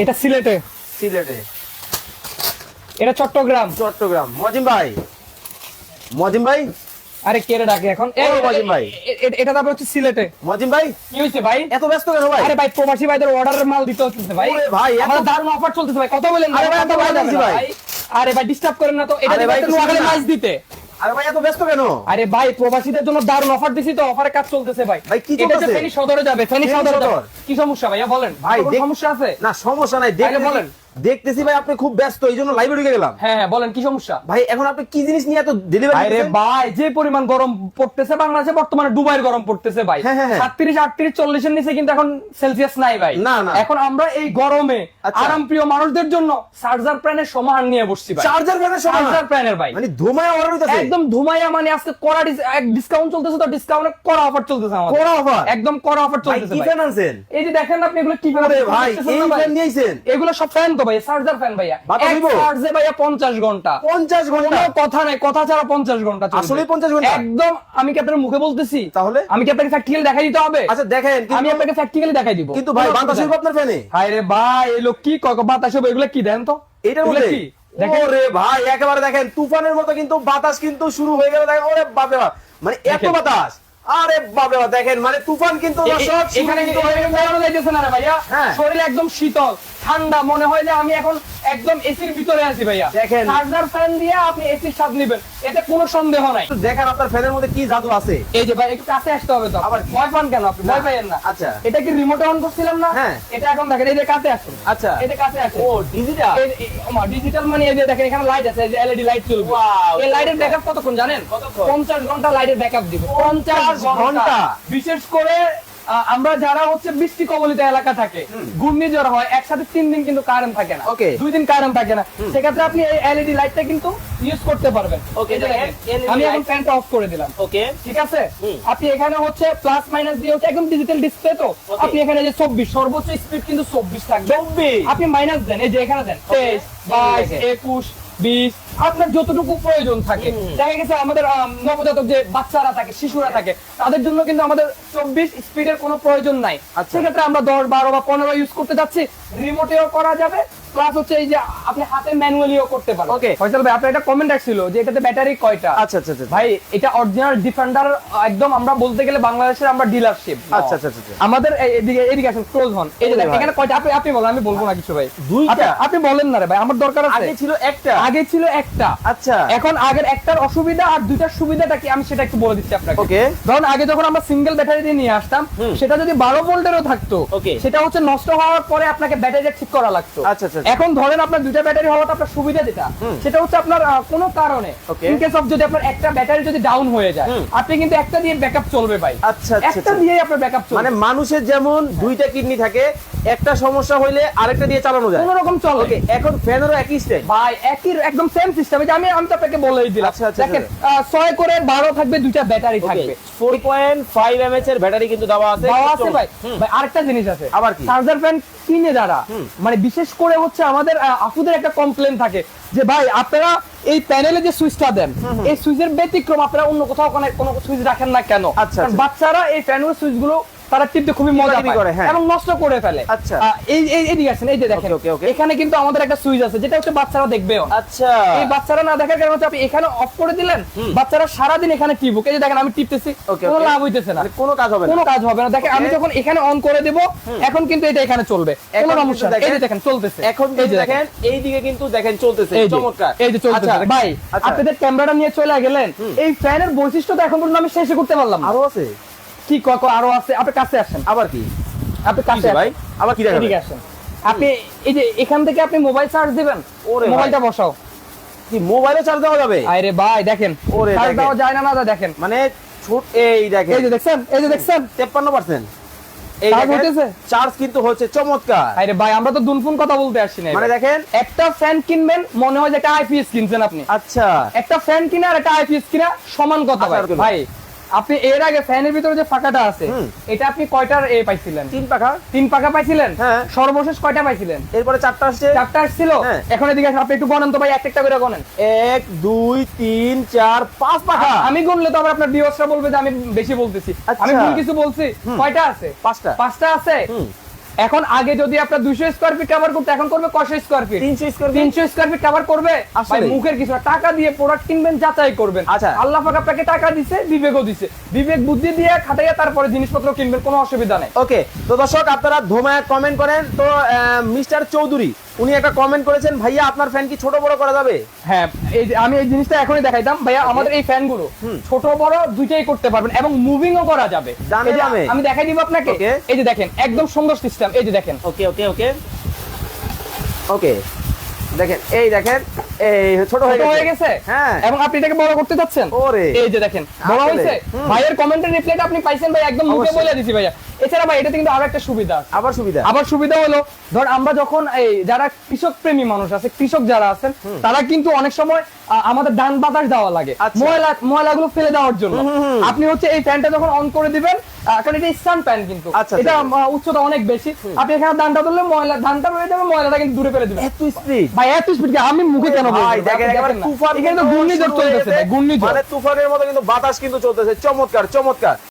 এটা সিলেটে। সিলেটে। এটা চট্টগ্রাম। চট্টগ্রাম। মজিম ভাই। মজিম ভাই? আরে কে ডাকে এখন? ও, ভাই। এটা তারপর হচ্ছে সিলেটে। মজিম ভাই? কি হয়েছে ভাই? এত ব্যস্ত কেন ভাই? আরে ভাই প্রবাসী ভাইদের অর্ডারের মাল দিতে হচ্ছে ভাই। ভাই, এত- আমাদের দারুণ অফার চলতেছে ভাই। কত বলেন আরে ভাই, এত ভাই। আরে ভাই ডিস্টার্ব করেন না তো। এটা ভাই, নোয়াখালী মাছ দিতে। আরে ভাই এত ব্যস্ত কেন? আরে ভাই প্রবাসীদের জন্য দারুণ অফার দিছি তো অফারে কাজ চলতেছে ভাই। ভাই, কি এটা? ফেনী সদরে যাবে ফেনী সদরে কি সমস্যা ভাইয়া বলেন ভাই, সমস্যা আছে? না সমস্যা নাই দেখে বলেন। দেখতেছি ভাই আপনি খুব ব্যস্ত এই জন্য লাইভে ঢুকে গেলাম। হ্যাঁ হ্যাঁ বলেন কি সমস্যা? ভাই এখন আপনি কি জিনিস নিয়ে এত ডেলিভারি আরে ভাই যে পরিমাণ গরম পড়তেছে বাংলাদেশে বর্তমানে দুবাইয়ের গরম পড়তেছে ভাই। হ্যাঁ, হ্যাঁ, হ্যাঁ। সাতত্রিশ আটত্রিশ চল্লিশের নিচে কিন্তু এখন সেলসিয়াস নাই ভাই। না, না। এখন আমরা এই গরমে আচ্ছা। আরাম প্রিয় মানুষদের জন্য চার্জার প্যানের সমাহার নিয়ে বসছি ভাই। চার্জার ফ্যানের সময় চার্জার প্যানের ভাই। মানে ধুমায় অর্ডার হইতাছে? একদম ধুমাইয়া মানে আজকে কড়া ডিসকাউন্ট চলতেছে তো ডিসকাউন্টে কড়া অফার চলতেছে আমাদের। কড়া offer? একদম কড়া অফার চলতেছে ভাই। কি ফ্যান আনছেন? এই যে দেখেন আপনি এগুলো কি আরে ভাই এই ফ্যান নিয়েছেন। এগুলো সব ফ্যান তো ভাই চার্জার ফ্যান ভাইয়া। চার্জে ভাইয়া 50 ঘণ্টা। 50 ঘণ্টা? কথা নাই কথা ছাড়া 50 ঘণ্টা। আসলেই 50 ঘণ্টা? একদম আমি কি আপনার মুখে বলতেছি? তাহলে? আমি কি আপনাকে প্র্যাকটিক্যালি দেখাই দিতে হবে? আচ্ছা দেখেন আমি আপনাকে প্র্যাকটিক্যালি দেখাই দিব। কিন্তু ভাই বাতাস হইব আপনার ফ্যানে। হায় রে ভাই এই লোক কি কয় বাতাস হবে এগুলো কি দেন তো? এটার মধ্যে? ওরে ভাই একেবারে দেখেন তুফানের মতো কিন্তু বাতাস কিন্তু শুরু হয়ে গেল দেখেন ওরে বাপ। মানে এত বাতাস। আরে বাবা দেখেন মানে তুফান কিন্তু এখানে কিন্তু ভাইয়া হ্যাঁ। শরীর একদম শীতল ঠান্ডা মনে হয় যে আমি এখন একদম এসির ভিতরে আছি ভাইয়া। দেখেন। চার্জার ফ্যান দিয়ে আপনি এসির স্বাদ নেবেন এতে কোনো সন্দেহ নাই। দেখেন আপনার ফ্যানের মধ্যে কি জাদু আছে। এই যে ভাই একটু কাছে আসতে হবে তো। আবার ভয় পান কেন আপনি? ভয় পাইয়েন না। আচ্ছা। এটা কি রিমোটে অন করছিলাম না? হ্যাঁ। এটা এখন দেখেন এই যে কাছে আসুন। আচ্ছা। এটা কাছে আসুন। ও ডিজিটাল ডিজিটাল মানে এই যে দেখেন এখানে লাইট আছে এই যে এলইডি লাইট চলবে। Wow, এই লাইটের ব্যাকআপ কতক্ষণ জানেন? কতক্ষণ? 50 ঘণ্টা লাইটের ব্যাকআপ দিব। 50 50 ঘণ্টা। বিশেষ করে আমরা যারা হচ্ছে বৃষ্টি কবলিত এলাকা থাকে ঘূর্ণিঝড় হয় একসাথে তিন দিন কিন্তু কারেন্ট থাকে না. দুই দিন কারেন্ট থাকে না। সেক্ষেত্রে আপনি এই এলইডি লাইটটা কিন্তু ইউজ করতে পারবেন। আমি এখন। ফ্যানটা অফ করে দিলাম। ওকে ঠিক আছে? আপনি এখানে হচ্ছে প্লাস মাইনাস দিয়ে হচ্ছে একদম ডিজিটাল ডিসপ্লে তো। আপনি এখানে যে চব্বিশ সর্বোচ্চ স্পিড কিন্তু চব্বিশ থাকবে। আপনি মাইনাস দেন এই যে এখানে দেন তেইশ বাইশ একুশ বিশ আপনার যতটুকু প্রয়োজন থাকে। দেখা গেছে আমাদের আম, নবজাতক যে বাচ্চারা থাকে শিশুরা থাকে তাদের জন্য কিন্তু আমাদের চব্বিশ স্পিডের কোনো প্রয়োজন নাই। আচ্ছা। সেক্ষেত্রে আমরা দশ বারো বা পনেরো ইউজ করতে যাচ্ছি। রিমোটেও করা যাবে প্লাস হচ্ছে এই যে আপনি হাতে ম্যানুয়ালিও করতে পারেন Okay. ফয়সাল ভাই আপনার একটা কমেন্ট আসছিল যে এটাতে ব্যাটারি কয়টা? আচ্ছা আচ্ছা আচ্ছা ভাই এটা অরিজিনাল ডিফেন্ডার একদম আমরা বলতে গেলে বাংলাদেশের আমরা ডিলারশিপ আচ্ছা, আচ্ছা, আচ্ছা। আমাদের এদিকে এদিকে আসেন ক্লোজ হন। এই যে এখানে কয়টা? আপনি আপনি বলেন আমি বলব না কিছু ভাই। দুইটা? আপনি- বলেন না রে ভাই আমার দরকার আছে। আগে ছিল একটা। আগে ছিল একটা। আচ্ছা। এখন আগের একটার অসুবিধা আর দুইটার সুবিধাটা কি? আমি সেটা একটু বলে দিচ্ছি আপনাকে। Okay. ধরুন আগে যখন আমরা সিঙ্গেল ব্যাটারি দিয়ে নিয়ে আসতাম সেটা যদি বারো ভোল্টেরও থাকতো সেটা হচ্ছে নষ্ট হওয়ার পরে আপনাকে ব্যাটারিটা ঠিক করা লাগতো। আচ্ছা, আচ্ছা, আচ্ছা। এখন ধরেন আপনার দুইটা ব্যাটারি হওয়াটা আপনার সুবিধা যেটা। সেটা হচ্ছে আপনার কোনো কারণে ইন কেস অফ যদি আপনার একটা ব্যাটারি যদি ডাউন হয়ে যায় আপনি কিন্তু একটা দিয়ে ব্যাকআপ চলবে ভাই। আচ্ছা আচ্ছা, একটা আচ্ছা। দিয়েই আপনার ব্যাকআপ চলবে। মানে মানুষের যেমন দুইটা কিডনি থাকে একটা সমস্যা হইলে আরেকটা দিয়ে চালানো যায়। কোনো রকম চলে। ওকে এখন ফ্যানেরও একই স্টাইল ভাই একই একদম সেম সিস্টেম আমি আমি তো আপনাকে বলেই দিলাম। আচ্ছা, আচ্ছা, দেখেন আহ, ছয় করে বারো থাকবে দুইটা ব্যাটারি থাকবে। ফোর পয়েন্ট ফাইভ এমএচ এর ব্যাটারি কিন্তু দেওয়া আছে। দেওয়া আছে ভাই। ভাই আরেকটা জিনিস আছে। আবার কি? চার্জার ফ্যান কিনে যারা মানে বিশেষ করে হচ্ছে আমাদের আফুদের আপুদের একটা কমপ্লেন থাকে যে ভাই আপনারা এই প্যানেলে যে সুইচটা দেন এই সুইচের ব্যতিক্রম আপনারা অন্য কোথাও কোনো কোনো সুইচ রাখেন না কেন আচ্ছা, আচ্ছা। বাচ্চারা এই প্যানেলের সুইচগুলো তারা টিপতে খুবই মজা করে, হ্যাঁ। এবং নষ্ট করে ফেলে। আচ্ছা। এই এই এদিকে এই যে দেখেন। এখানে কিন্তু আমাদের একটা সুইচ আছে যেটা হচ্ছে বাচ্চারা দেখবেও। আচ্ছা। এই বাচ্চারা না দেখার কারণে আপনি এখানে অফ করে দিলেন বাচ্চারা এখানে টিপুক। এই যে দেখেন আমি টিপতেছি কোনো লাভ হইতেছে না। মানে কোনো কাজ হবে না। কোনো কাজ হবে না। দেখেন আমি যখন এখানে অন করে দেব এখন কিন্তু এটা এখানে চলবে। এখন কোনো সমস্যা। এই যে দেখেন- চলতেছে। এখন এই কিন্তু যে দেখেন এইদিকে কিন্তু দেখেন চলতেছে। চমৎকার। এই যে চলতেছে। আচ্ছা, ভাই আচ্ছা। আপনাদের ক্যামেরাটা নিয়ে চলে গেলেন। এই ফ্যানের বৈশিষ্ট্য তো এখন পর্যন্ত আমি শেষে করতে পারলাম আরও আছে? কি ক ক আরও আছে? আপনি কাছে আসেন। আবার কি? আপনি কাছে ভাই আবার কি এদিকে আসেন। আপনি এই যে এখান থেকে আপনি মোবাইল চার্জ দিবেন ওরে মোবাইলটা বসাও। কি মোবাইলে চার্জ দেওয়া যাবে? আরে ভাই দেখেন। ওরে চার্জ দেওয়া যায় না না দেখেন। মানে ছোট এই দেখেন। এই যে দেখছেন এই যে দেখছেন। তেপ্পান্ন পার্সেন্ট এই চার্জ দেখেন হইতেছে? চার্জ কিন্তু হচ্ছে চমৎকার। আরে ভাই আমরা তো দুনফুন কথা বলতে আসছি না মানে দেখেন। একটা ফ্যান কিনবেন মনে হয় যে একটা আইপিএস কিনছেন আপনি। আচ্ছা। একটা ফ্যান কিনা আর একটা আইপিএস কিনা সমান কথা ভাই। আচ্ছা, ভাই আপনি এর আগে ফ্যানের ভিতরে যে ফাঁকাটা আছে এটা আপনি কয়টার এ পাইছিলেন? তিন পাখা। তিন পাকা পাইছিলেন? হ্যাঁ। সর্বশেষ কয়টা পাইছিলেন? এরপরে চারটা আসছে। চারটা আসছিল? হ্যাঁ। এখন এদিকে আপনি একটু গণন তো ভাই এক একটা করে গণেন। এক দুই তিন চার পাঁচ পাখা। আমি গুনলে তো আবার আপনার ভিউয়ার্সরা বলবে যে আমি বেশি বলতেছি। আচ্ছা। আমি ভুল কিছু বলছি। কয়টা আছে? পাঁচটা। পাঁচটা আছে। এখন আগে যদি আপনার দুশো স্কোয়ার ফিট কভার করতে এখন করবে কশো স্কোয়ার ফিট তিনশো স্কোয়ার তিনশো স্কোয়ার ফিট কভার করবে? আসলে। মুখের কিছু টাকা দিয়ে প্রোডাক্ট কিনবেন যাচাই করবেন। আচ্ছা। আল্লাহ পাক আপনাকে টাকা দিছে বিবেকও দিছে। বিবেক বুদ্ধি দিয়ে খাটাইয়া তারপরে জিনিসপত্র কিনবেন কোনো অসুবিধা নেই। ওকে তো দর্শক আপনারা ধোমায় কমেন্ট করেন। তো মিস্টার চৌধুরী উনি একটা কমেন্ট করেছেন ভাইয়া আপনার ফ্যান কি ছোট বড় করা যাবে? হ্যাঁ এই আমি এই জিনিসটা এখনই দেখাইতাম। ভাইয়া আমাদের এই ফ্যানগুলো ছোট বড় দুইটাই করতে পারবেন এবং মুভিংও করা যাবে। আমি দেখাই দিব আপনাকে। এই যে দেখেন একদম সুন্দর সিস্টেম এই যে দেখেন। ওকে ওকে ওকে ওকে দেখেন এই দেখেন এই ছোট হয়ে গেছে হয়ে গেছে। এবং আপনি এটাকে বড় করতে চাচ্ছেন ওরে। এই যে দেখেন বড়। হয়েছে। ভাইয়ের কমেন্টের রিপ্লাইটা আপনি পাইছেন ভাই একদম মুখে। বলে দিছি ভাইয়া। এছাড়া ভাই এটাতে কিন্তু আরও একটা সুবিধা আবার সুবিধা? আবার সুবিধা হলো ধর আমরা যখন এই যারা কৃষক প্রেমী মানুষ আছে কৃষক যারা আছেন তারা কিন্তু অনেক সময় আমাদের ধান বাতাস দেওয়া লাগে আচ্ছা। ময়লা ময়লাগুলো ফেলে দেওয়ার জন্য। আপনি হচ্ছে এই ফ্যানটা যখন অন করে দিবেন কারণ এটা স্টান ফ্যান কিন্তু। আচ্ছা, এটা আচ্ছা। উচ্চতা অনেক বেশি। আপনি এখানে ধানটা ধরলে ময়লা ধানটা রয়ে যাবে ময়লাটা কিন্তু দূরে ফেলে দিবেন। এত স্পিড ভাই এত স্পিড আমি মুখে কেন একেবারে তুফান এখানে তো কিন্তু ঘূর্ণিঝড় চলতেছে ঘূর্ণিঝড়। মানে তুফানের মতো কিন্তু বাতাস কিন্তু চলতেছে। চমৎকার চমৎকার।